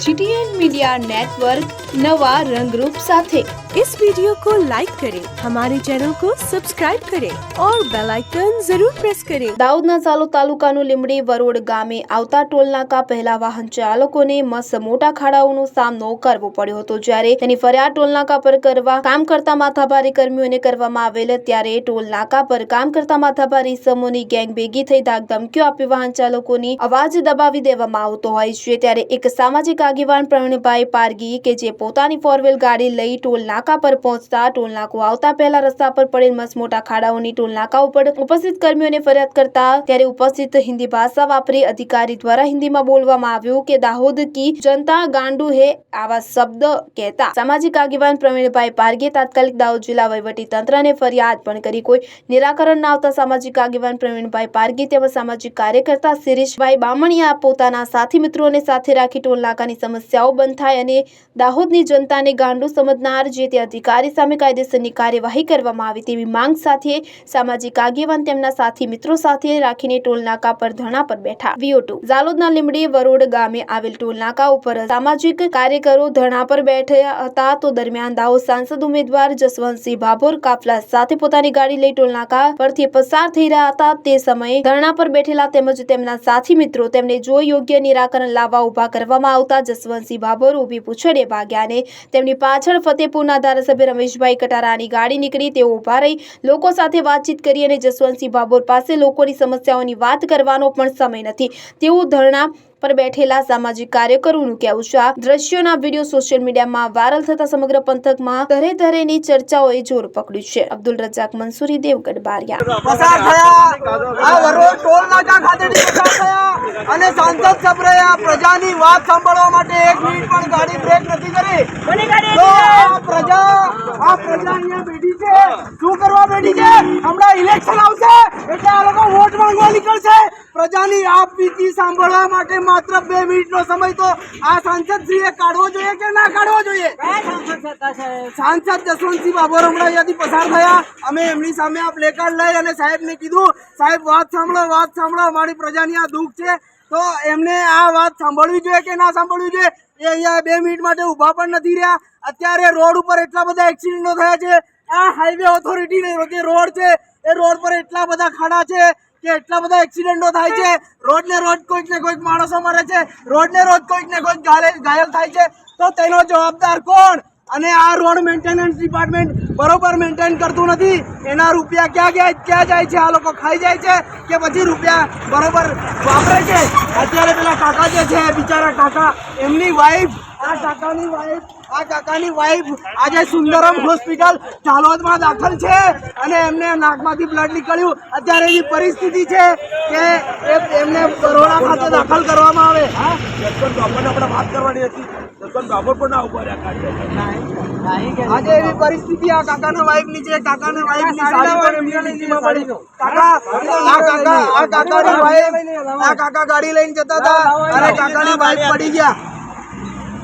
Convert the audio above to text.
GTN media network नवा रंगरूप साथे इस वीडियो को लाइक करें हमारे चैनल को सब्सक्राइब करें और बेल आइकन जरूर प्रेस करें દાઉદના ચાલો તાલુકાનું લીમડી વરોડ ગામે આવતા ટોલનાકા પહેલા વાહન ચાલકોને મસ્ત મોટા ખાડાઓનો સામનો કરવો પડ્યો હતો જ્યારે તેની ફરિયાદ ટોલનાકા પર કરવા કામ કરતા માથાભારી કર્મીઓને કરવામાં આવેલ ત્યારે ટોલનાકા પર કામ કરતા માથાભારી સમૂહની ગેંગ ભેગી થઈ ધાક ધમકીઓ આપી વાહન ચાલકોની અવાજ દબાવી દેવામાં આવતો હોય છે ત્યારે એક સામાજિક આગેવાન પ્રવીણભાઈ પારગી કે જે પોતાની ફોરવેલ ગાડી લઈ ટોલ નાકા પર પહોંચતા ટોલ નાકું આવતા પહેલા રસ્તા પર પડેલ મસમોટા મોટા ખાડાઓની ટોલ નાકા ઉપર ઉપસ્થિત કર્મીઓને ફરિયાદ કરતા ત્યારે ઉપસ્થિત હિન્દી ભાષા વાપરી અધિકારી દ્વારા હિન્દીમાં બોલવામાં આવ્યું કે દાહોદ કી જનતા ગાંડુ હે આવા શબ્દ કહેતા. સામાજિક આગેવાન પ્રવીણભાઈ પારગી તાત્કાલિક દાહોદ જિલ્લા વહીવટી તંત્રને ફરિયાદ પણ કરી. કોઈ નિરાકરણ ના આવતા સામાજિક આગેવાન પ્રવીણભાઈ પારગી તેમજ સામાજિક કાર્યકર્તા શિરીષભાઈ બામણીયા પોતાના સાથી મિત્રોને સાથે રાખી ટોલ નાકાની સમસ્યાઓ બંધ થાય અને દાહોદની જનતાને ગાંડો સમજનાર જે તે અધિકારી સામે કાયદેસરની કાર્યવાહી કરવામાં આવે તેવી માંગ સાથે સામાજિક આગેવાન તેમના સાથી મિત્રો સાથે રાખીને ટોલનાકા પર ધરણા પર બેઠા. વીઓ ઝાલોદના લીમડી વરોડ ગામે આવેલ ટોલનાકા ઉપર સામાજિક કાર્યકરો ધરણા પર બેઠા હતા તો દરમિયાન દાહોદ સાંસદ ઉમેદવાર જસવંતસિંહ ભાભોર કાફલા સાથે પોતાની ગાડી લઈ ટોલ નાકા પરથી પસાર થઈ રહ્યા હતા. તે સમયે ધરણા પર બેઠેલા તેમજ તેમના સાથી મિત્રો તેમને જો યોગ્ય નિરાકરણ લાવવા ઊભા કરવામાં આવતા જસવંતસિંહ ભાભોર ઊભી પૂછડે ભાગ્યા અને તેમની પાછળ ફતેપુરના ધારાસભ્ય રમેશભાઈ કટારાની ગાડી નીકળી, તેઓ ઊભા રહી, લોકો સાથે વાતચીત કરી અને જસવંતસિંહ ભાભોર પાસે લોકોની સમસ્યાઓની વાત કરવાનો પણ સમય નથી. તેવું ધરણા પર બેઠેલા સામાજિક કાર્યકરોનું કહેવું છે આ દ્રશ્યોના વીડિયો સોશિયલ મીડિયામાં વાયરલ થતા સમગ્ર પંથકમાં તરે તરેની ચર્ચાઓએ જોર પકડ્યું છે. અબ્દુલ રજાક મંસૂરી દેવગઢ બારિયા પસાર થયા. અને સાંસદ સભ્યએ પ્રજાની વાત સાંભળવા માટે એક મિનિટ પણ ગાડી બ્રેક નથી કરી. તો આ પ્રજા આ પ્રજા અહીંયા બેઠી છે. શું કરવા બેઠી છે? હમણાં ઇલેક્શન આવશે એટલે આ લોકો વોટ માંગવા નીકળશે. પ્રજાની આપ બીતી સાંભળવા માટે માત્ર બે મિનિટનો સમય તો આ સાંસદ એ કાઢવો જોઈએ કે ના કાઢવો જોઈએ? સાંસદ જસવંતસિંહ બાબર હમણાં અહીંયાથી પસાર થયા. અમે એમની સામે આ પ્લેકાર્ડ લઈ અને સાહેબને કીધું સાહેબ વાત સાંભળો વાત સાંભળો અમારી પ્રજાની આ દુઃખ છે. તો એમને આ વાત સાંભળવી જોઈએ કે ના સાંભળવી જોઈએ? એ અહીંયા બે મિનિટ માટે ઊભા પણ નથી રહ્યા. અત્યારે રોડ ઉપર એટલા બધા એક્સિડન્ટો થયા છે. આ હાઈવે ઓથોરિટી જે રોડ છે. એ રોડ પર એટલા બધા ખાડા છે. કે એટલા બધા એક્સિડન્ટો થાય છે. રોજ ને રોજ કોઈક ને કોઈક માણસો મરે છે. રોજ ને રોજ કોઈક ને કોઈક ઘાયલ થાય છે. તો તેનો જવાબદાર કોણ? અને આ રોડ મેન્ટેનન્સ ડિપાર્ટમેન્ટ બરોબર મેન્ટેન કરતું નથી. એના રૂપિયા ક્યાં ગયા, ક્યાં જાય છે? આ લોકો ખાઈ જાય છે કે પછી રૂપિયા બરોબર વાપરે છે? અત્યારે પેલા કાકા જે છે, બિચારા કાકા, એમની વાઈફ આ કાકાની વાઈફ આ કાકાની વાઈફ આજે સુંદરમ હોસ્પિટલ ચાલોદમાં દાખલ છે અને એમને નાકમાંથી બ્લડ નીકળ્યું. અત્યારે એવી પરિસ્થિતિ છે કે એમને બરોડા ખાતે દાખલ કરવામાં આવે. જસવંત બાપરને આપણે વાત કરવાની હતી. જસવંત બાપર પણ ના ઊભા રહ્યા આજે એવી પરિસ્થિતિ આ કાકાના વાઈફની છે. કાકાના વાઈફ સાડી પણ કાકા આ કાકા આ કાકાની વાઈફ આ કાકા ગાડી લઈને જતા હતા. અને કાકાની વાઈફ પડી ગયા.